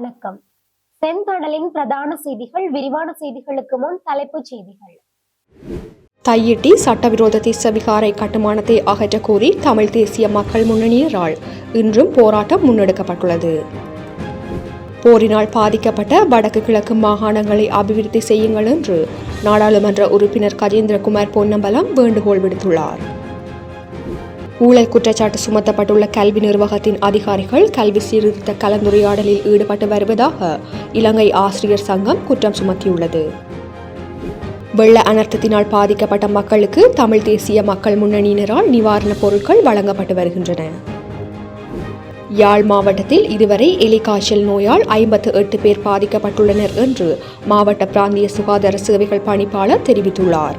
வணக்கம். செந்தடலின் பிரதான செய்திகள் விரிவான செய்திகளுக்கு முன் தலைப்புச் செய்திகள். தையிட்டி சட்டவிரோத திசவிகாரை கட்டுமானத்தை அகற்றக் கோரி தமிழ் தேசிய மக்கள் முன்னணியினரால் இன்றும் போராட்டம் முன்னெடுக்கப்பட்டுள்ளது. போரினால் பாதிக்கப்பட்ட வடக்கு கிழக்கு மாகாணங்களை அபிவிருத்தி செய்யுங்கள் என்று நாடாளுமன்ற உறுப்பினர் கஜேந்திரகுமார் பொன்னம்பலம் வேண்டுகோள் விடுத்துள்ளார். ஊழல் குற்றச்சாட்டு சுமத்தப்பட்டுள்ள கல்வி நிர்வாகத்தின் அதிகாரிகள் கல்வி சீர்திருத்த கலந்துரையாடலில் ஈடுபட்டு வருவதாக இலங்கை ஆசிரியர் சங்கம் குற்றம் சுமத்தியுள்ளது. வெள்ள அனர்த்தத்தினால் பாதிக்கப்பட்ட மக்களுக்கு தமிழ் தேசிய மக்கள் முன்னணியினரால் நிவாரணப் பொருட்கள் வழங்கப்பட்டு வருகின்றன. யாழ் மாவட்டத்தில் இதுவரை எலிகாய்ச்சல் நோயால் ஐம்பத்து எட்டு பேர் பாதிக்கப்பட்டுள்ளனர் என்று மாவட்ட பிராந்திய சுகாதார சேவைகள் பணிப்பாளர் தெரிவித்துள்ளார்.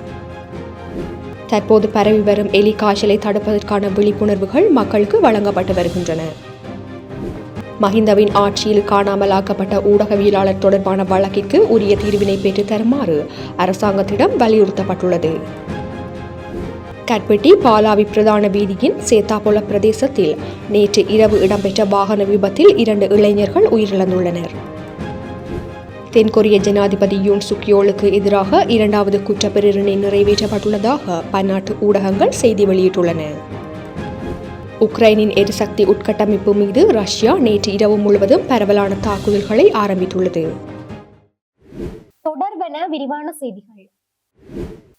தற்போது பரவி வரும் எலி காய்ச்சலை தடுப்பதற்கான விழிப்புணர்வுகள் மக்களுக்கு வழங்கப்பட்டு வருகின்றன. மஹிந்தவின் ஆட்சியில் காணாமலாக்கப்பட்ட ஊடகவியலாளர் தொடர்பான வழக்கிற்கு உரிய தீர்வினை பெற்று தருமாறு அரசாங்கத்திடம் வலியுறுத்தப்பட்டுள்ளது. கட்பெட்டி பாலாவி பிரதான வீதியின் சேத்தாபோல பிரதேசத்தில் நேற்று இரவு இடம்பெற்ற வாகன விபத்தில் இரண்டு இளைஞர்கள் உயிரிழந்துள்ளனர். தென்கொரிய ஜனாதிபதி யூன் சுக்யோலுக்கு எதிராக இரண்டாவது குற்றப்பிரிவினை நிறைவேற்றப்பட்டுள்ளதாக பன்னாட்டு ஊடகங்கள் செய்தி வெளியிட்டுள்ளன. உக்ரைனின் எரிசக்தி உட்கட்டமைப்பு மீது ரஷ்யா நேற்று இரவு முழுவதும் பரவலான தாக்குதல்களை ஆரம்பித்துள்ளது. தொடர்பென விரிவான செய்திகள்.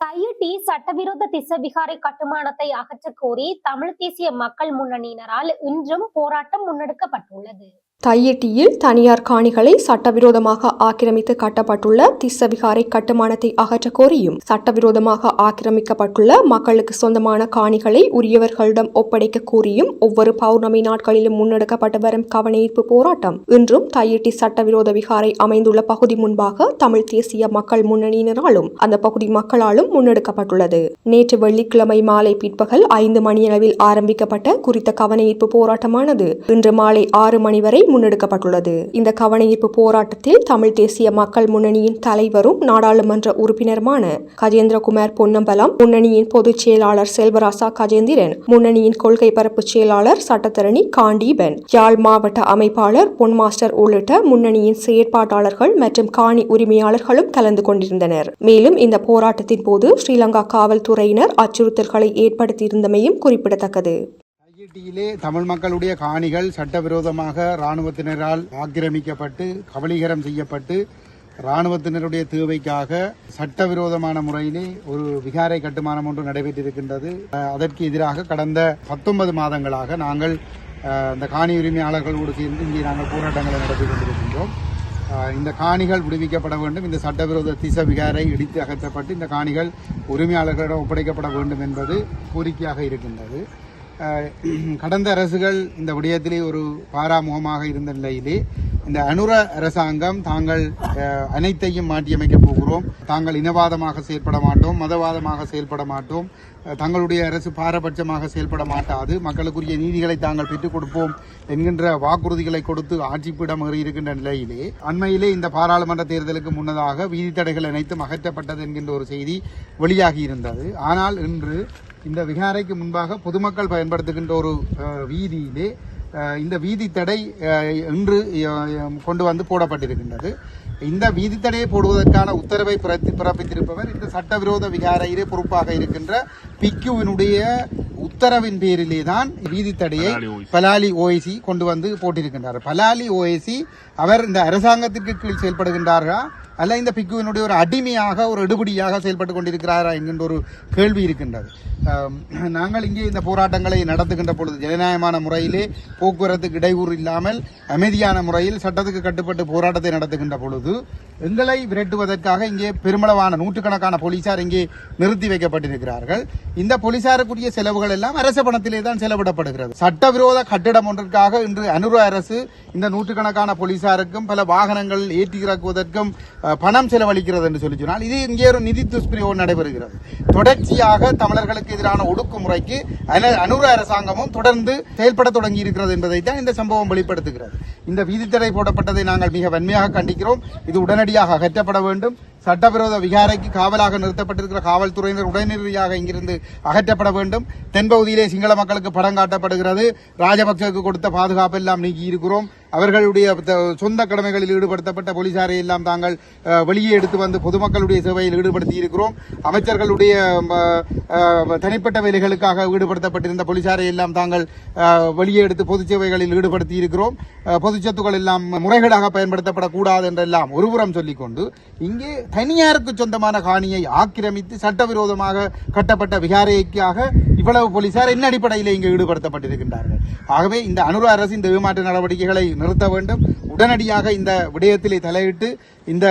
தையிட்டி சட்டவிரோத திசவிகாரை கட்டுமானத்தை அகற்றக் கோரி தமிழ் தேசிய மக்கள் முன்னணியினரால் இன்றும் போராட்டம் முன்னெடுக்கப்பட்டுள்ளது. தையிட்டியில் தனியார் காணிகளை சட்டவிரோதமாக ஆக்கிரமித்து கட்டப்பட்டுள்ள திஸ்ஸவிகாரை கட்டுமானத்தை அகற்றக் கோரியும் சட்டவிரோதமாக ஆக்கிரமிக்கப்பட்டுள்ள மக்களுக்கு சொந்தமான காணிகளை உரியவர்களிடம் ஒப்படைக்க கோரியும் ஒவ்வொரு பௌர்ணமி நாட்களிலும் முன்னெடுக்கப்பட்டு வரும் கவனஈர்ப்பு போராட்டம். இன்றும் தையிட்டி சட்டவிரோத விகாரை அமைந்துள்ள பகுதி முன்பாக தமிழ் தேசிய மக்கள் முன்னணியினராலும் அந்த பகுதி மக்களாலும் முன்னெடுக்கப்பட்டுள்ளது. நேற்று வெள்ளிக்கிழமை மாலை பிற்பகல் ஐந்து மணியளவில் ஆரம்பிக்கப்பட்ட குறித்த கவனஈர்ப்பு போராட்டமானது இன்று மாலை ஆறு மணி வரை முன்னெடுக்கப்பட்டுள்ளது. இந்த கவனஈர்ப்பு போராட்டத்தில் தமிழ் தேசிய மக்கள் முன்னணியின் தலைவரும் நாடாளுமன்ற உறுப்பினருமான கஜேந்திரகுமார் பொன்னம்பலம் முன்னணியின் பொதுச் செயலாளர் செல்வராசா கஜேந்திரன் முன்னணியின் கொள்கை பரப்பு செயலாளர் சட்டத்தரணி காண்டீபன் யாழ் மாவட்ட அமைப்பாளர் பொன் மாஸ்டர் உள்ளிட்ட முன்னணியின் செயற்பாட்டாளர்கள் மற்றும் காணி உரிமையாளர்களும் கலந்து கொண்டிருந்தனர். மேலும் இந்த போராட்டத்தின் போது ஸ்ரீலங்கா காவல்துறையினர் அச்சுறுத்தல்களை ஏற்படுத்தியிருந்தமையும் குறிப்பிடத்தக்கது. ஐஐடியிலே தமிழ் மக்களுடைய காணிகள் சட்டவிரோதமாக இராணுவத்தினரால் ஆக்கிரமிக்கப்பட்டு கபலீகரம் செய்யப்பட்டு இராணுவத்தினருடைய தேவைக்காக சட்டவிரோதமான முறையிலே ஒரு விகாரை கட்டுமானம் ஒன்று நடைபெற்றிருக்கின்றது. அதற்கு எதிராக கடந்த பத்தொன்பது மாதங்களாக நாங்கள் இந்த காணி உரிமையாளர்களோடு சேர்ந்து இங்கே நாங்கள் போராட்டங்களை நடத்தி கொண்டிருக்கின்றோம். இந்த காணிகள் விடுவிக்கப்பட வேண்டும். இந்த சட்டவிரோத திச விகாரை இடித்து அகற்றப்பட்டு இந்த காணிகள் உரிமையாளர்களிடம் ஒப்படைக்கப்பட வேண்டும் என்பது கோரிக்கையாக இருக்கின்றது. கடந்த அரசுகள் இந்த விடயத்திலே ஒரு பாராமுகமாக இருந்த நிலையிலே இந்த அனுர அரசாங்கம் தாங்கள் அனைத்தையும் மாற்றியமைக்க போகிறோம். தாங்கள் இனவாதமாக செயல்பட மாட்டோம் மதவாதமாக செயல்பட மாட்டோம். தங்களுடைய அரசு பாரபட்சமாக செயல்பட மாட்டாது. மக்களுக்குரிய நீதிகளை தாங்கள் பெற்றுக் கொடுப்போம் என்கின்ற வாக்குறுதிகளை கொடுத்து ஆட்சிப்பிடம் இருக்கின்ற நிலையிலே அண்மையிலே இந்த பாராளுமன்ற தேர்தலுக்கு முன்னதாக வீதி தடைகள் அனைத்தும் அகற்றப்பட்டது என்கின்ற ஒரு செய்தி வெளியாகி இருந்தது. ஆனால் இன்று இந்த விகாரைக்கு முன்பாக பொதுமக்கள் பயன்படுத்துகின்ற ஒரு வீதியிலே இந்த வீதி தடை இன்று கொண்டு வந்து போடப்பட்டிருக்கின்றது. இந்த வீதி தடையை போடுவதற்கான உத்தரவை பிறப்பித்திருப்பவர் இந்த சட்டவிரோத விகாரையிலே பொறுப்பாக இருக்கின்ற பிக்குவினுடைய உத்தரவின் பேரிலே தான் வீதி தடையை பலாலி ஓஎசி கொண்டு வந்து போட்டிருக்கின்றார் பலாலி ஓஎசி அவர் இந்த அரசாங்கத்திற்கு கீழ் செயல்படுகின்றாரா அல்ல இந்த பிக்குவினுடைய ஒரு அடிமையாக ஒரு எடுபடியாக செயல்பட்டு கொண்டிருக்கிறாரா என்கின்ற ஒரு கேள்வி இருக்கின்றது. நாங்கள் இங்கே இந்த போராட்டங்களை நடத்துகின்ற பொழுது ஜனநாயகமான முறையிலே போக்குவரத்துக்கு இடையூறு இல்லாமல் அமைதியான முறையில் சட்டத்துக்கு கட்டுப்பட்டு போராட்டத்தை நடத்துகின்ற பொழுது எங்களை விரட்டுவதற்காக இங்கே பெருமளவான நூற்றுக்கணக்கான போலீசார் இங்கே நிறுத்தி வைக்கப்பட்டிருக்கிறார்கள். இந்த போலீசாருக்குரிய செலவுகள் எல்லாம் அரச பணத்திலே தான் செலவிடப்படுகிறது. சட்டவிரோத கட்டிடம் ஒன்றிற்காக இன்று அனுர அரசு இந்த நூற்றுக்கணக்கான போலீசாருக்கும் பல வாகனங்கள் ஏற்றி இறக்குவதற்கும் பணம் செலவழிக்கிறது என்று சொல்லி சொன்னால் இது இங்கே ஒரு நிதி துஷ்பிரயோகம் நடைபெறுகிறது. தொடர்ச்சியாக தமிழர்களுக்கு எதிரான ஒடுக்குமுறைக்கு அனுர அரசாங்கமும் தொடர்ந்து செயல்பட தொடங்கி இருக்கிறது என்பதை தான் இந்த சம்பவம் வெளிப்படுத்துகிறது. இந்த வீதித்தடை போடப்பட்டதை நாங்கள் மிக வன்மையாக கண்டிக்கிறோம். இது உடனடியாக அகற்றப்பட வேண்டும். சட்டவிரோத விகாரைக்கு காவலாக நிறுத்தப்பட்டிருக்கிற காவல்துறையினர் உடனடியாக இங்கிருந்து அகற்றப்பட வேண்டும். தென்பகுதியிலே சிங்கள மக்களுக்கு படம் காட்டப்படுகிறது. ராஜபக்சவுக்கு கொடுத்த பாதுகாப்பு எல்லாம் நீக்கி இருக்கிறோம் அவர்களுடைய த- சொந்த கடமைகளில் ஈடுபடுத்தப்பட்ட போலீசாரை எல்லாம் தாங்கள் வெளியே எடுத்து வந்து பொதுமக்களுடைய சேவையில் ஈடுபடுத்தி இருக்கிறோம் அமைச்சர்களுடைய தனிப்பட்ட வேலைகளுக்காக ஈடுபடுத்தப்பட்டிருந்த போலீசாரை எல்லாம் தாங்கள் வெளியே எடுத்து பொது சேவைகளில் ஈடுபடுத்தி இருக்கிறோம் பொதுச்சத்துக்கள் சொத்துக்கள் எல்லாம் முறைகேடாக பயன்படுத்தப்படக்கூடாது என்றெல்லாம் ஒருபுறம் சொல்லிக்கொண்டு இங்கே தனியாருக்கு சொந்தமான காணியை ஆக்கிரமித்து சட்டவிரோதமாக கட்டப்பட்ட விகாரைக்காக இவ்வளவு போலீசார் என்ன அடிப்படையில் இங்கு ஈடுபடுத்தப்பட்டிருக்கின்றார்கள்? ஆகவே இந்த அனுர அரசு இந்த ஏமாற்று நடவடிக்கைகளை நிறுத்த வேண்டும். உடனடியாக இந்த விடயத்திலே தலையிட்டு இந்த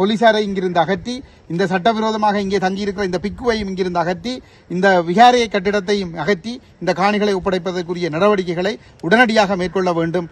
போலீசாரை இங்கிருந்து அகற்றி இந்த சட்டவிரோதமாக இங்கே தங்கியிருக்கிற இந்த பிக்குவையும் இங்கிருந்து அகற்றி இந்த விகாரையை கட்டிடத்தையும் அகற்றி இந்த காணிகளை ஒப்படைப்பதற்குரிய நடவடிக்கைகளை உடனடியாக மேற்கொள்ள வேண்டும்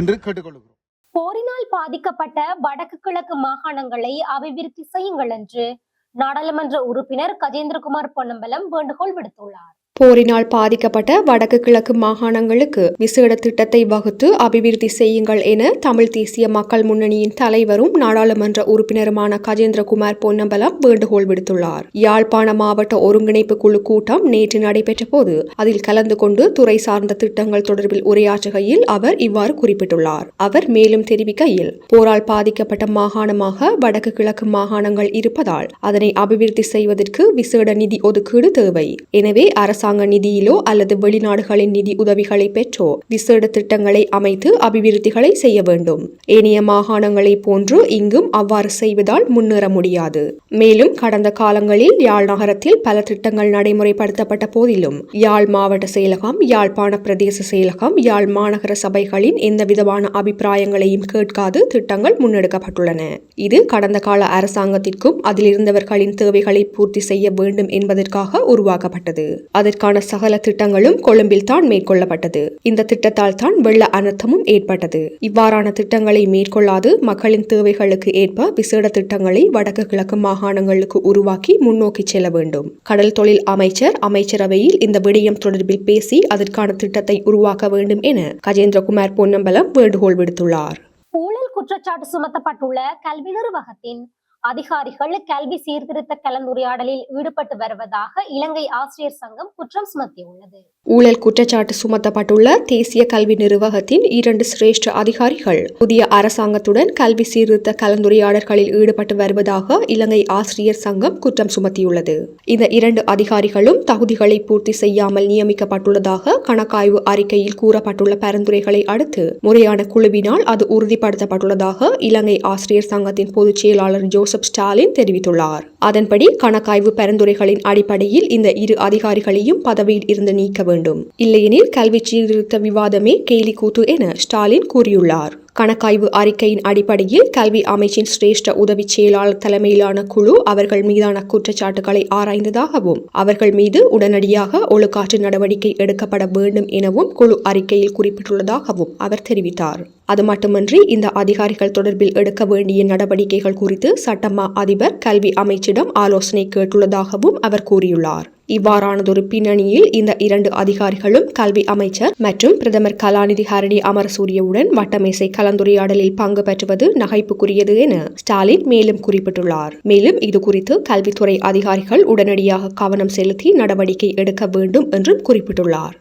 என்று கேட்டுக்கொள்கிறோம். போரினால் பாதிக்கப்பட்ட வடக்கு கிழக்கு மாகாணங்களை அபிவிருத்தி செய்யுங்கள் என்று நாடாளுமன்ற உறுப்பினர் கஜேந்திரகுமார் பொன்னம்பலம் வேண்டுகோள் விடுத்துள்ளார். போரினால் பாதிக்கப்பட்ட வடக்கு கிழக்கு மாகாணங்களுக்கு விசேட திட்டத்தை வகுத்து அபிவிருத்தி செய்யுங்கள் என தமிழ் தேசிய மக்கள் முன்னணியின் தலைவரும் நாடாளுமன்ற உறுப்பினருமான கஜேந்திரகுமார் பொன்னம்பலம் வேண்டுகோள் விடுத்துள்ளார். யாழ்ப்பாண மாவட்ட ஒருங்கிணைப்பு குழு கூட்டம் நேற்று நடைபெற்ற போது அதில் கலந்து கொண்டு துறை சார்ந்த திட்டங்கள் தொடர்பில் உரையாற்றுகையில் அவர் இவ்வாறு குறிப்பிட்டுள்ளார். அவர் மேலும் தெரிவிக்கையில் போரால் பாதிக்கப்பட்ட மாகாணமாக வடக்கு கிழக்கு மாகாணங்கள் இருப்பதால் அதனை அபிவிருத்தி செய்வதற்கு விசேட நிதி ஒதுக்கீடு தேவை. எனவே அரசு அரசாங்க நிதியிலோ அல்லது வெளிநாடுகளின் நிதி உதவிகளை பெற்றோ விசேட திட்டங்களை அமைத்து அபிவிருத்திகளை செய்ய வேண்டும். ஏனைய மாகாணங்களைப் போன்று இங்கும் அவ்வாறு செய்வதால் முன்னேற முடியாது. மேலும் கடந்த காலங்களில் யாழ் நகரத்தில் பல திட்டங்கள் நடைமுறைப்படுத்தப்பட்ட போதிலும் யாழ் மாவட்ட செயலகம் யாழ்ப்பாண பிரதேச செயலகம் யாழ் மாநகர சபைகளின் எந்தவிதமான அபிப்பிராயங்களையும் கேட்காது திட்டங்கள் முன்னெடுக்கப்பட்டுள்ளன. இது கடந்த கால அரசாங்கத்திற்கும் அதில் இருந்தவர்களின் தேவைகளை பூர்த்தி செய்ய வேண்டும் என்பதற்காக உருவாக்கப்பட்டது. அதற்கு அதற்கான சகல திட்டங்களும் கொழும்பில் தான் மேற்கொள்ளப்பட்டது. இந்த திட்டத்தால் தான் வெள்ள அனர்த்தமும் ஏற்பட்டது. இவ்வாறான திட்டங்களை மேற்கொள்ளாது மக்களின் தேவைகளுக்கு ஏற்ப விசேட திட்டங்களை வடக்கு கிழக்கு மாகாணங்களுக்கு உருவாக்கி முன்னோக்கி செல்ல வேண்டும். கடல் தொழில் அமைச்சர் அமைச்சரவையில் இந்த விடயம் தொடர்பில் பேசி அதற்கான திட்டத்தை உருவாக்க வேண்டும் என கஜேந்திரகுமார் பொன்னம்பலம் வேண்டுகோள் விடுத்துள்ளார். ஊழல் குற்றச்சாட்டு சுமத்தப்பட்டுள்ள கல்வி நிர்வாகத்தின் அதிகாரிகள் கல்வி சீர்திருத்த கலந்துரையாடலில் ஈடுபட்டு வருவதாக இலங்கை ஆசிரியர் சங்கம் குற்றம் சுமத்தியுள்ளது. ஊழல் குற்றச்சாட்டு சுமத்தப்பட்டுள்ள தேசிய கல்வி நிர்வாகத்தின் இரண்டு சிரேஷ்ட அதிகாரிகள் புதிய அரசாங்கத்துடன் கல்வி சீர்திருத்த கலந்துரையாடல்களில் ஈடுபட்டு வருவதாக இலங்கை ஆசிரியர் சங்கம் குற்றம் சுமத்தியுள்ளது. இந்த இரண்டு அதிகாரிகளும் தகுதிகளை பூர்த்தி செய்யாமல் நியமிக்கப்பட்டுள்ளதாக கணக்காய்வு அறிக்கையில் கூறப்பட்டுள்ள பரிந்துரைகளை அடுத்து முறையான குழுவினால் அது உறுதிப்படுத்தப்பட்டுள்ளதாக இலங்கை ஆசிரியர் சங்கத்தின் பொதுச் செயலாளர் ஜோசப் ஸ்டாலின் தெரிவித்துள்ளார். அதன்படி கணக்காய்வு பரிந்துரைகளின் அடிப்படையில் இந்த இரு அதிகாரிகளையும் பதவியில் இருந்து நீக்க வேண்டும். இல்லையெனில் கல்வி சீர்திருத்த விவாதமே கேலி கூத்து என ஸ்டாலின் கூறியுள்ளார். கணக்காய்வு அறிக்கையின் அடிப்படையில் கல்வி அமைச்சின் சிரேஷ்ட உதவி செயலாளர் தலைமையிலான குழு அவர்கள் மீதான குற்றச்சாட்டுகளை ஆராய்ந்ததாகவும் அவர்கள் மீது உடனடியாக ஒழுக்காற்று நடவடிக்கை எடுக்கப்பட வேண்டும் எனவும் குழு அறிக்கையில் குறிப்பிட்டுள்ளதாகவும் அவர் தெரிவித்தார். அது மட்டுமன்றி இந்த அதிகாரிகள் தொடர்பில் எடுக்க வேண்டிய நடவடிக்கைகள் குறித்து சட்டமா அதிபர் கல்வி அமைச்சிடம் ஆலோசனை கேட்டுள்ளதாகவும் அவர் கூறியுள்ளார். இவ்வாறானதொரு பின்னணியில் இந்த இரண்டு அதிகாரிகளும் கல்வி அமைச்சர் மற்றும் பிரதமர் கலாநிதி ஹரணி அமரசூரியவுடன் வட்டமேசை கலந்துரையாடலில் பங்கு பெற்றுவது நகைப்புக்குரியது என ஸ்டாலின் மேலும் குறிப்பிட்டுள்ளார். மேலும் இது குறித்து கல்வித்துறை அதிகாரிகள் உடனடியாக கவனம் செலுத்தி நடவடிக்கை எடுக்க வேண்டும் என்றும் குறிப்பிட்டுள்ளார்.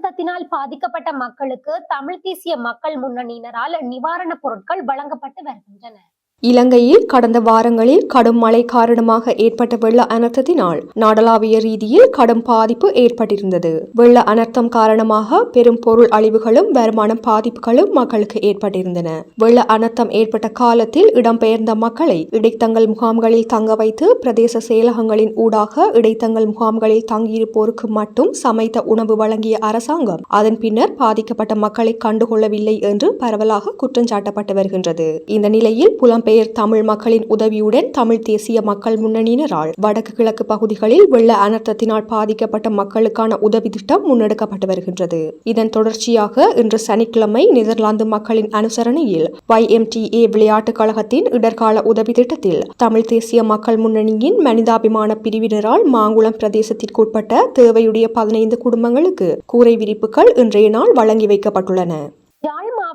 அழுத்தத்தினால் பாதிக்கப்பட்ட மக்களுக்கு தமிழ் தேசிய மக்கள் முன்னணியினரால் நிவாரணப் பொருட்கள் வழங்கப்பட்டு வருகின்றன. இலங்கையில் கடந்த வாரங்களில் கடும் மழை காரணமாக ஏற்பட்ட வெள்ள அனர்த்தத்தினால் நாடளாவிய ரீதியில் கடும் பாதிப்பு ஏற்பட்டிருந்தது. வெள்ள அனர்த்தம் காரணமாக பெரும் பொருள் அழிவுகளும் வருமான பாதிப்புகளும் மக்களுக்கு ஏற்பட்டிருந்தன. வெள்ள அனர்த்தம் ஏற்பட்ட காலத்தில் இடம்பெயர்ந்த மக்களை இடைத்தங்கள் முகாம்களில் தங்க வைத்து பிரதேச செயலகங்களின் ஊடாக இடைத்தங்கள் முகாம்களில் தங்கியிருப்போருக்கு மட்டும் சமைத்த உணவு வழங்கிய அரசாங்கம் அதன் பின்னர் பாதிக்கப்பட்ட மக்களை கண்டுகொள்ளவில்லை என்று பரவலாக குற்றஞ்சாட்டப்பட்டு வருகின்றது. இந்த நிலையில் பெயர் தமிழ் மக்களின் உதவியுடன் தமிழ் தேசிய மக்கள் முன்னணியினரால் வடக்கு கிழக்கு பகுதிகளில் வெள்ள அனர்த்தத்தினால் பாதிக்கப்பட்ட மக்களுக்கான உதவி திட்டம் முன்னெடுக்கப்பட்டு வருகின்றது. இதன் தொடர்ச்சியாக இன்று சனிக்கிழமை நெதர்லாந்து மக்களின் அனுசரணையில் YMTA விளையாட்டுக் கழகத்தின் இடர்கால உதவி திட்டத்தில் தமிழ் தேசிய மக்கள் முன்னணியின் மனிதாபிமான பிரிவினரால் மாங்குளம் பிரதேசத்திற்குட்பட்ட தேவையுடைய பதினைந்து குடும்பங்களுக்கு கூரை விரிப்புகள் இன்றைய நாள் வழங்கி வைக்கப்பட்டுள்ளன.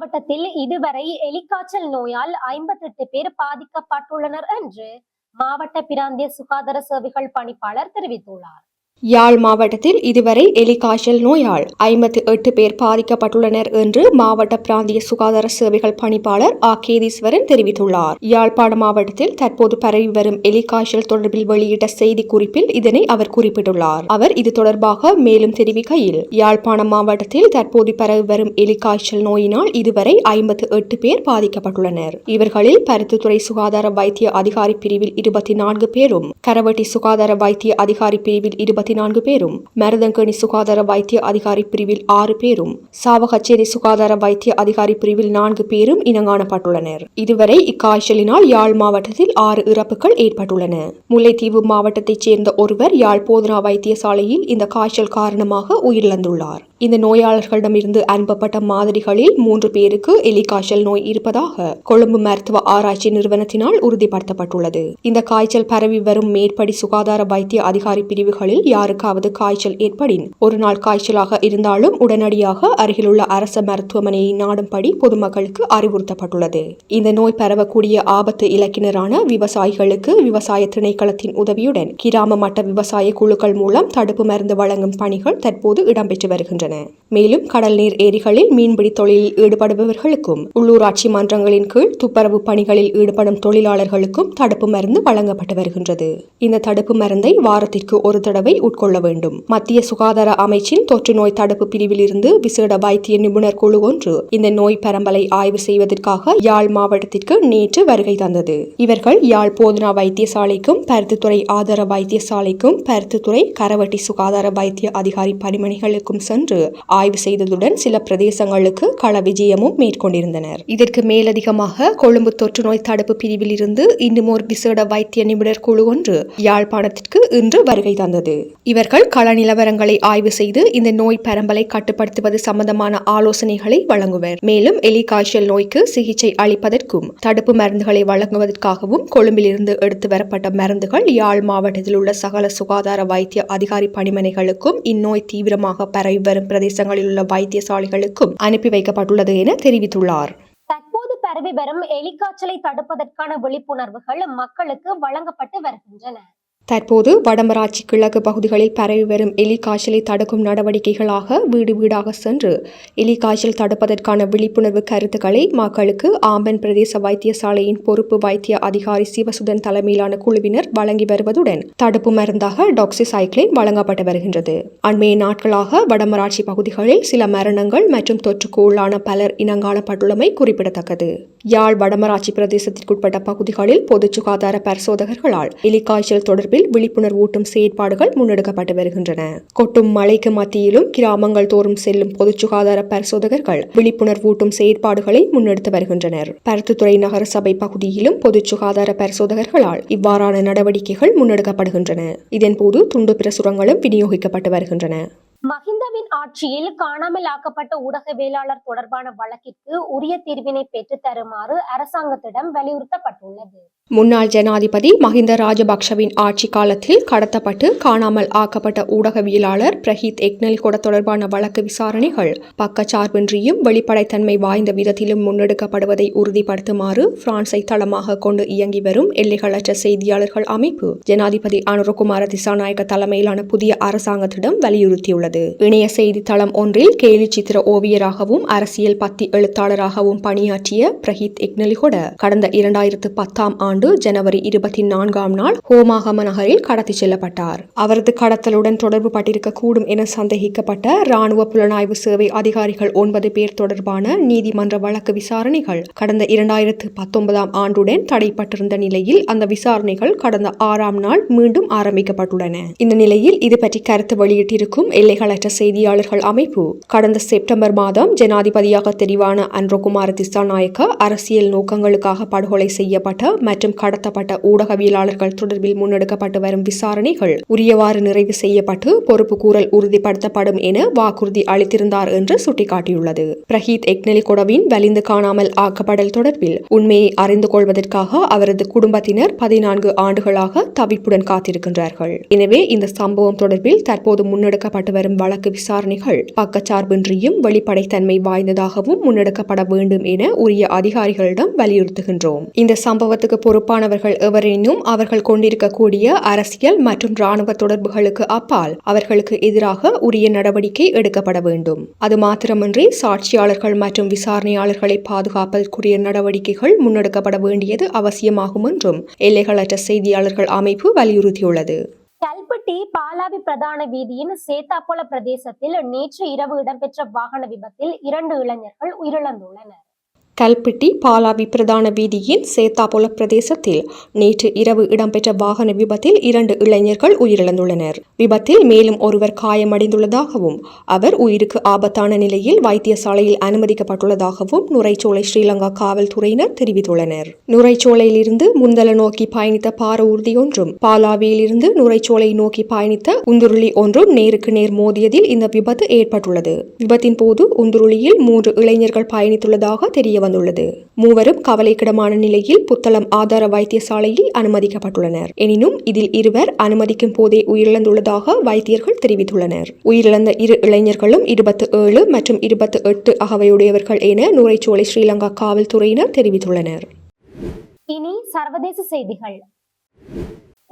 மாவட்டத்தில் இதுவரை எலிக்காய்ச்சல் நோயால் ஐம்பத்தெட்டு பேர் பாதிக்கப்பட்டுள்ளனர் என்று மாவட்ட பிராந்திய சுகாதார சேவைகள் பணிப்பாளர் தெரிவித்துள்ளார். யாழ் மாவட்டத்தில் இதுவரை எலிகாய்ச்சல் நோயால் ஐம்பத்தி எட்டு பேர் பாதிக்கப்பட்டுள்ளனர் என்று மாவட்ட பிராந்திய சுகாதார சேவைகள் பணிப்பாளர் ஆ. கேதீஸ்வரன் தெரிவித்துள்ளார். யாழ்ப்பாண மாவட்டத்தில் தற்போது பரவி வரும் எலிகாய்ச்சல் தொடர்பில் வெளியிட்ட செய்தி குறிப்பில் இதனை அவர் குறிப்பிட்டுள்ளார். அவர் இது தொடர்பாக மேலும் தெரிவிக்கையில் யாழ்ப்பாணம் மாவட்டத்தில் தற்போது பரவி வரும் எலிகாய்ச்சல் நோயினால் இதுவரை ஐம்பத்து எட்டு பேர் பாதிக்கப்பட்டுள்ளனர். இவர்களில் பருத்தித்துறை சுகாதார வைத்திய அதிகாரி பிரிவில் இருபத்தி நான்கு பேரும் கரவட்டி சுகாதார வைத்திய அதிகாரி பிரிவில் இருபத்தி நான்கு பேரும் மருதங்கணி சுகாதார வைத்திய அதிகாரி பிரிவில் ஆறு பேரும் சாவகச்சேரி சுகாதார வைத்திய அதிகாரி பிரிவில் நான்கு பேரும் இனங்காணப்பட்டுள்ளனர் இதுவரை இக்காய்ச்சலினால் யாழ் மாவட்டத்தில் ஆறு இறப்புகள் ஏற்பட்டுள்ளன. முல்லைத்தீவு மாவட்டத்தைச் சேர்ந்த ஒருவர் யாழ் போதனா வைத்தியசாலையில் இந்த காய்ச்சல் காரணமாக உயிரிழந்துள்ளார். இந்த நோயாளர்களிடமிருந்து அனுப்பப்பட்ட மாதிரிகளில் மூன்று பேருக்கு எலிகாய்ச்சல் நோய் இருப்பதாக கொழும்பு மருத்துவ ஆராய்ச்சி நிறுவனத்தினால் உறுதிப்படுத்தப்பட்டுள்ளது. இந்த காய்ச்சல் பரவி வரும் மேற்படி சுகாதார வைத்திய அதிகாரி பிரிவுகளில் யாருக்காவது காய்ச்சல் ஏற்படின் ஒரு நாள் காய்ச்சலாக இருந்தாலும் உடனடியாக அருகிலுள்ள அரச மருத்துவமனையை நாடும்படி பொதுமக்களுக்கு அறிவுறுத்தப்பட்டுள்ளது. இந்த நோய் பரவக்கூடிய ஆபத்து இலக்கினரான விவசாயிகளுக்கு விவசாய திணைக்களத்தின் உதவியுடன் கிராம மட்ட விவசாய குழுக்கள் மூலம் தடுப்பு மருந்து வழங்கும் பணிகள் தற்போது இடம்பெற்று வருகின்றன. மேலும் கடல் நீர் ஏரிகளில் மீன்பிடி தொழிலில் ஈடுபடுபவர்களுக்கும் உள்ளூராட்சி மன்றங்களின் கீழ் துப்புரவு பணிகளில் ஈடுபடும் தொழிலாளர்களுக்கும் தடுப்பு மருந்து வழங்கப்பட்டு வருகின்றது. இந்த தடுப்பு மருந்தை வாரத்திற்கு ஒரு தடவை உட்கொள்ள வேண்டும். மத்திய சுகாதார அமைச்சின் தொற்று நோய் தடுப்பு பிரிவில் இருந்து விசேட வைத்திய நிபுணர் குழு ஒன்று இந்த நோய் பரம்பலை ஆய்வு செய்வதற்காக யாழ் மாவட்டத்திற்கு நேற்று வருகை தந்தது. இவர்கள் யாழ் போதனா வைத்தியசாலைக்கும் பருத்தித்துறை ஆதார வைத்தியசாலைக்கும் பருத்தித்துறை கரவட்டி சுகாதார வைத்திய அதிகாரி பணிமனைகளுக்கும் சென்று ஆய்வு செய்ததுடன் சில பிரதேசங்களுக்கு கள விஜயமும் மேற்கொண்டிருந்தனர். இதற்கு மேலதிகமாக கொழும்பு தொற்று நோய் தடுப்பு பிரிவில் இருந்து இன்னும் ஒரு விசேட வைத்திய நிபுணர் குழு ஒன்று யாழ்ப்பாணத்திற்கு இன்று வருகை தந்தது. இவர்கள் கள நிலவரங்களை ஆய்வு செய்து இந்த நோய் பரம்பலை கட்டுப்படுத்துவது சம்பந்தமான ஆலோசனைகளை வழங்குவர். மேலும் எலி காய்ச்சல் நோய்க்கு சிகிச்சை அளிப்பதற்கும் தடுப்பு மருந்துகளை வழங்குவதற்காகவும் கொழும்பிலிருந்து எடுத்து வரப்பட்ட மருந்துகள் யாழ் மாவட்டத்தில் உள்ள சகல சுகாதார வைத்திய அதிகாரி பணிமனைகளுக்கும் இந்நோய் தீவிரமாக பரவி வரும் பிரதேசங்களில் உள்ள வைத்தியசாலைகளுக்கும் அனுப்பி வைக்கப்பட்டுள்ளது என தெரிவித்துள்ளார். தற்போது பரவி வரும் எலிக்காய்ச்சலை தடுப்பதற்கான விழிப்புணர்வுகள் மக்களுக்கு வழங்கப்பட்டு வருகின்றன. தற்போது வடமராட்சி கிழக்கு பகுதிகளில் பரவி வரும் எலி காய்ச்சலை தடுக்கும் நடவடிக்கைகளாக வீடு வீடாக சென்று எலி காய்ச்சல் தடுப்பதற்கான விழிப்புணர்வு கருத்துக்களை மக்களுக்கு ஆம்பன் பிரதேச வைத்தியசாலையின் பொறுப்பு வைத்திய அதிகாரி சிவசுதன் தலைமையிலான குழுவினர் வழங்கி வருவதுடன் தடுப்பு மருந்தாக டாக்ஸிசைக்ளின் வழங்கப்பட்டு வருகின்றது. அண்மைய நாட்களாக வடமராட்சி பகுதிகளில் சில மரணங்கள் மற்றும் தொற்றுக்கு உள்ளான பலர் இனங்காணப்பட்டுள்ளமை குறிப்பிடத்தக்கது. யாழ் வடமராட்சி பிரதேசத்திற்குட்பட்ட பகுதிகளில் பொது சுகாதார பரிசோதகர்களால் எலிக்காய்ச்சல் தொடர்பில் விழிப்புணர்வு ஊட்டும் செயற்பாடுகள் முன்னெடுக்கப்பட்டு வருகின்றன. கொட்டும் மழைக்கு மத்தியிலும் கிராமங்கள் தோறும் செல்லும் பொது சுகாதார பரிசோதகர்கள் விழிப்புணர்வு ஊட்டும் செயற்பாடுகளை முன்னெடுத்து வருகின்றனர். பருத்துத்துறை நகர சபை பகுதியிலும் பொது சுகாதார பரிசோதகர்களால் இவ்வாறான நடவடிக்கைகள் முன்னெடுக்கப்படுகின்றன. இதன்போது துண்டு பிரசுரங்களும் விநியோகிக்கப்பட்டு வருகின்றன. மஹிந்தவின் ஆட்சியில் காணாமல் ஆக்கப்பட்ட ஊடகவியலாளர் தொடர்பான வழக்கிற்கு உரிய தீர்வினை பெற்று தருமாறு அரசாங்கத்திடம் வலியுறுத்தப்பட்டுள்ளது. முன்னாள் ஜனாதிபதி மஹிந்த ராஜபக்ஷவின் ஆட்சி காலத்தில் கடத்தப்பட்டு காணாமல் ஆக்கப்பட்ட ஊடகவியலாளர் பிரஹீத் எக்னல்கொட தொடர்பான வழக்கு விசாரணைகள் பக்கச்சார்பின்றியும் வெளிப்படைத்தன்மை வாய்ந்த விதத்திலும் முன்னெடுக்கப்படுவதை உறுதிப்படுத்துமாறு பிரான்சை தளமாக கொண்டு இயங்கி வரும் எல்லைகளற்ற செய்தியாளர்கள் அமைப்பு ஜனாதிபதி அனுரகுமார திசாநாயக்க தலைமையிலான புதிய அரசாங்கத்திடம் வலியுறுத்தியுள்ளது. இணைய செய்தித்தளம் ஒன்றில் கேலி சித்திர ஓவியராகவும் அரசியல் பத்தி எழுத்தாளராகவும் பணியாற்றிய பிரஹீத் இக்னலிகொட கடந்த இரண்டாயிரத்து பத்தாம் ஆண்டு ஜனவரி இருபத்தி நான்காம் நாள் ஹோமாகம நகரில் கடத்திச் செல்லப்பட்டார். அவரது கடத்தலுடன் தொடர்பு பட்டிருக்கக்கூடும் என சந்தேகிக்கப்பட்ட ராணுவ புலனாய்வு சேவை அதிகாரிகள் ஒன்பது பேர் தொடர்பான நீதிமன்ற வழக்கு விசாரணைகள் கடந்த இரண்டாயிரத்து பத்தொன்பதாம் ஆண்டுடன் தடைப்பட்டிருந்த நிலையில் அந்த விசாரணைகள் கடந்த ஆறாம் நாள் மீண்டும் ஆரம்பிக்கப்பட்டுள்ளன. இந்த நிலையில் இது பற்றி கருத்து வெளியிட்டிருக்கும் எல்லைகள் எல்லைகளற்ற செய்தியாளர்கள் அமைப்பு கடந்த செப்டம்பர் மாதம் ஜனாதிபதியாக தெரிவான அன்ரோகுமார திசாநாயக்க அரசியல் நோக்கங்களுக்காக படுகொலை செய்யப்பட்ட மற்றும் கடத்தப்பட்ட ஊடகவியலாளர்கள் தொடர்பில் முன்னெடுக்கப்பட்டு வரும் விசாரணைகள் உரியவாறு நிறைவு செய்யப்பட்டு பொறுப்பு கூறல் உறுதிப்படுத்தப்படும் என வாக்குறுதி அளித்திருந்தார் என்று சுட்டிக்காட்டியுள்ளது. பிரஹீத் எக்னலிகொடவின் வலிந்து காணாமல் ஆக்கப்படல் தொடர்பில் உண்மையை அறிந்து கொள்வதற்காக அவரது குடும்பத்தினர் பதினான்கு ஆண்டுகளாக தவிப்புடன் காத்திருக்கின்றார்கள். எனவே இந்த சம்பவம் தொடர்பில் தற்போது முன்னெடுக்கப்பட்டு வரும் வழக்கு விசாரணைகள் பக்கச்சார்பின்றியும் வெளிப்படைத்தன்மை வாய்ந்ததாகவும் முன்னெடுக்கப்பட வேண்டும் என உரிய அதிகாரிகளிடம் வலியுறுத்துகின்றோம். இந்த சம்பவத்துக்கு பொறுப்பானவர்கள் எவரேனும் அவர்கள் கொண்டிருக்கக்கூடிய அரசியல் மற்றும் ராணுவ தொடர்புகளுக்கு அப்பால் அவர்களுக்கு எதிராக உரிய நடவடிக்கை எடுக்கப்பட வேண்டும். அது மாத்திரமின்றி சாட்சியாளர்கள் மற்றும் விசாரணையாளர்களை பாதுகாப்பதற்குரிய நடவடிக்கைகள் முன்னெடுக்கப்பட வேண்டியது அவசியமாகும் என்றும் எல்லைகளற்ற செய்தியாளர்கள் அமைப்பு வலியுறுத்தியுள்ளது. கல்பட்டி பாலாவி பிரதான வீதியின் சேத்தாப்போல பிரதேசத்தில் நேற்று இரவு இடம்பெற்ற வாகன விபத்தில் இரண்டு இளைஞர்கள் உயிரிழந்துள்ளனர். கல்பிட்டி பாலாவி பிரதான வீதியின் சேத்தாபுல பிரதேசத்தில் நேற்று இரவு இடம்பெற்ற வாகன விபத்தில் இரண்டு இளைஞர்கள் உயிரிழந்துள்ளனர். விபத்தில் மேலும் ஒருவர் காயமடைந்துள்ளதாகவும் அவர் உயிருக்கு ஆபத்தான நிலையில் வைத்தியசாலையில் அனுமதிக்கப்பட்டுள்ளதாகவும் நுரைச்சோலை ஸ்ரீலங்கா காவல்துறையினர் தெரிவித்துள்ளனர். நுரைச்சோலையிலிருந்து முந்தல நோக்கி பயணித்த பார ஊர்தி ஒன்றும் பாலாவியிலிருந்து நுரைச்சோலை நோக்கி பயணித்த உந்துருளி ஒன்றும் நேருக்கு நேர் மோதியதில் இந்த விபத்து ஏற்பட்டுள்ளது. விபத்தின் போது உந்துருளியில் மூன்று இளைஞர்கள் பயணித்துள்ளதாக தெரிய வந்துள்ளது. மூவரும் கவலைக்கிடமான நிலையில் புத்தளம் ஆதார வைத்தியசாலையில் அனுமதிக்கப்பட்டுள்ளனர். எனினும் இதில் இருவர் அனுமதிக்கும் போதே உயிரிழந்துள்ளதாக வைத்தியர்கள் தெரிவித்துள்ளனர். உயிரிழந்த இரு இளைஞர்களும் இருபத்து ஏழு மற்றும் இருபத்து எட்டு அகவையுடையவர்கள் என நுரைச்சோலை ஸ்ரீலங்கா காவல்துறையினர் தெரிவித்துள்ளனர். இனி சர்வதேச செய்திகள்.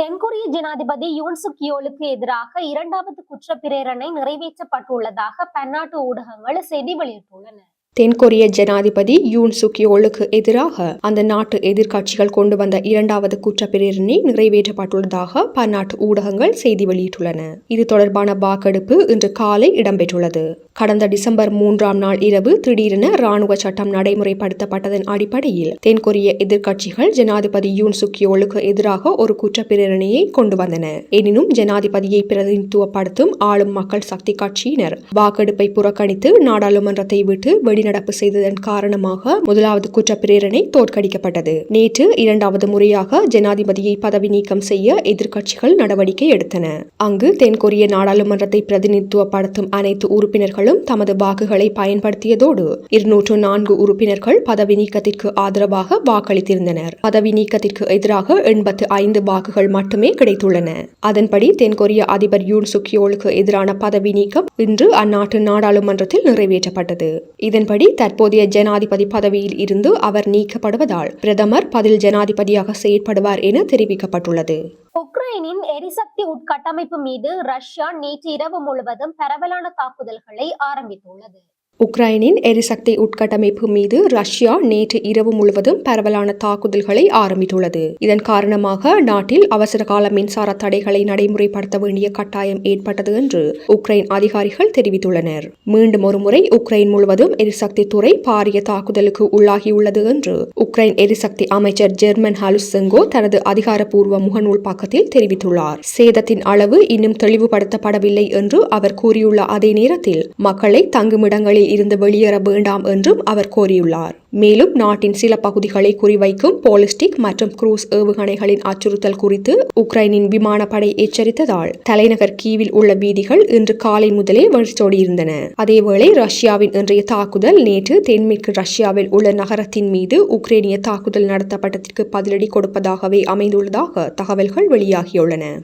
தென்கொரிய ஜனாதிபதி யூன் யோலுக்கு எதிராக இரண்டாவது குற்றப்பிரேரணை நிறைவேற்றப்பட்டுள்ளதாக பன்னாட்டு ஊடகங்கள் செய்தி வெளியிட்டுள்ளன. தென்கொரிய ஜனாதிபதி யூன் சுக்கியோலுக்கு எதிராக அந்த நாட்டு எதிர்க்கட்சிகள் கொண்டு வந்த இரண்டாவது குற்றப்பிரேரணை நிறைவேற்றப்பட்டுள்ளதாக பன்னாட்டு ஊடகங்கள் செய்தி வெளியிட்டுள்ளன. இது தொடர்பான வாக்கெடுப்பு இன்று காலை இடம்பெற்றுள்ளது. கடந்த டிசம்பர் மூன்றாம் நாள் இரவு திடீரென ராணுவ சட்டம் நடைமுறைப்படுத்தப்பட்டதன் அடிப்படையில் தென்கொரிய எதிர்க்கட்சிகள் ஜனாதிபதி யூன் சுக்கியோலுக்கு எதிராக ஒரு குற்றப்பிரேரணையை கொண்டு வந்தன. எனினும் ஜனாதிபதியை பிரதிநிதித்துவப்படுத்தும் ஆளும் மக்கள் சக்தி கட்சியினர் வாக்கெடுப்பை புறக்கணித்து நாடாளுமன்றத்தை விட்டு வெளிநடப்பு செய்ததன் காரணமாக முதலாவது குற்றப்பிரேரணை தோற்கடிக்கப்பட்டது. நேற்று இரண்டாவது முறையாக ஜனாதிபதியை பதவி நீக்கம் செய்ய எதிர்க்கட்சிகள் நடவடிக்கை எடுத்தன. அங்கு தென்கொரிய நாடாளுமன்றத்தை பிரதிநிதித்துவப்படுத்தும் அனைத்து உறுப்பினர்களும் தமது வாக்குகளை பயன்படுத்தியதோடு இருநூற்று நான்கு உறுப்பினர்கள் பதவி நீக்கத்திற்கு ஆதரவாக வாக்களித்திருந்தனர். பதவி நீக்கத்திற்கு எதிராக எண்பத்து ஐந்து வாக்குகள் மட்டுமே கிடைத்துள்ளன. அதன்படி தென்கொரிய அதிபர் யூன் சுக்கியோலுக்கு எதிரான பதவி நீக்கம் இன்று அந்நாட்டு நாடாளுமன்றத்தில் நிறைவேற்றப்பட்டது. இதன்படி தற்போதைய ஜனாதிபதி பதவியில் இருந்து அவர் நீக்கப்படுவதால் பிரதமர் பதில் ஜனாதிபதியாக செயற்படுவார் என தெரிவிக்கப்பட்டுள்ளது. உக்ரைனின் எரிசக்தி உட்கட்டமைப்பு மீது ரஷ்யா நேற்று இரவு முழுவதும் பரவலான தாக்குதல்களை ஆரம்பித்துள்ளது. உக்ரைனின் எரிசக்தி உட்கட்டமைப்பு மீது ரஷ்யா நேற்று இரவு முழுவதும் பரவலான தாக்குதல்களை ஆரம்பித்துள்ளது. இதன் காரணமாக நாட்டில் அவசரகால மின்சார தடைகளை நடைமுறைப்படுத்த வேண்டிய கட்டாயம் ஏற்பட்டது என்று உக்ரைன் அதிகாரிகள் தெரிவித்துள்ளனர். மீண்டும் ஒருமுறை உக்ரைன் முழுவதும் எரிசக்தி துறை பாரிய தாக்குதலுக்கு உள்ளாகியுள்ளது என்று உக்ரைன் எரிசக்தி அமைச்சர் ஜெர்மன் ஹாலுசெங்கோ தனது அதிகாரப்பூர்வ முகநூல் பக்கத்தில் தெரிவித்துள்ளார். சேதத்தின் அளவு இன்னும் தெளிவுபடுத்தப்படவில்லை என்று அவர் கூறியுள்ள அதே நேரத்தில் மக்களை தங்குமிடங்களில் இருந்து வெளியேற வேண்டாம் என்றும் அவர் கோரியுள்ளார். மேலும் நாட்டின் சில பகுதிகளை குறிவைக்கும் போலிஸ்டிக் மற்றும் குரூஸ் ஏவுகணைகளின் அச்சுறுத்தல் குறித்து உக்ரைனின் விமானப்படை எச்சரித்ததால் தலைநகர் கீவில் உள்ள வீதிகள் இன்று காலை முதலே வெறிச்சோடியிருந்தன அதேவேளை ரஷ்யாவின் இன்றைய தாக்குதல் நேற்று தென்மேற்கு ரஷ்யாவில் உள்ள நகரத்தின் மீது உக்ரைனிய தாக்குதல் நடத்தப்பட்டதற்கு பதிலடி கொடுப்பதாகவே அமைந்துள்ளதாக தகவல்கள் வெளியாகியுள்ளன.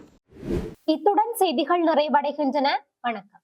இத்துடன் செய்திகள் நிறைவடைகின்றன. வணக்கம்.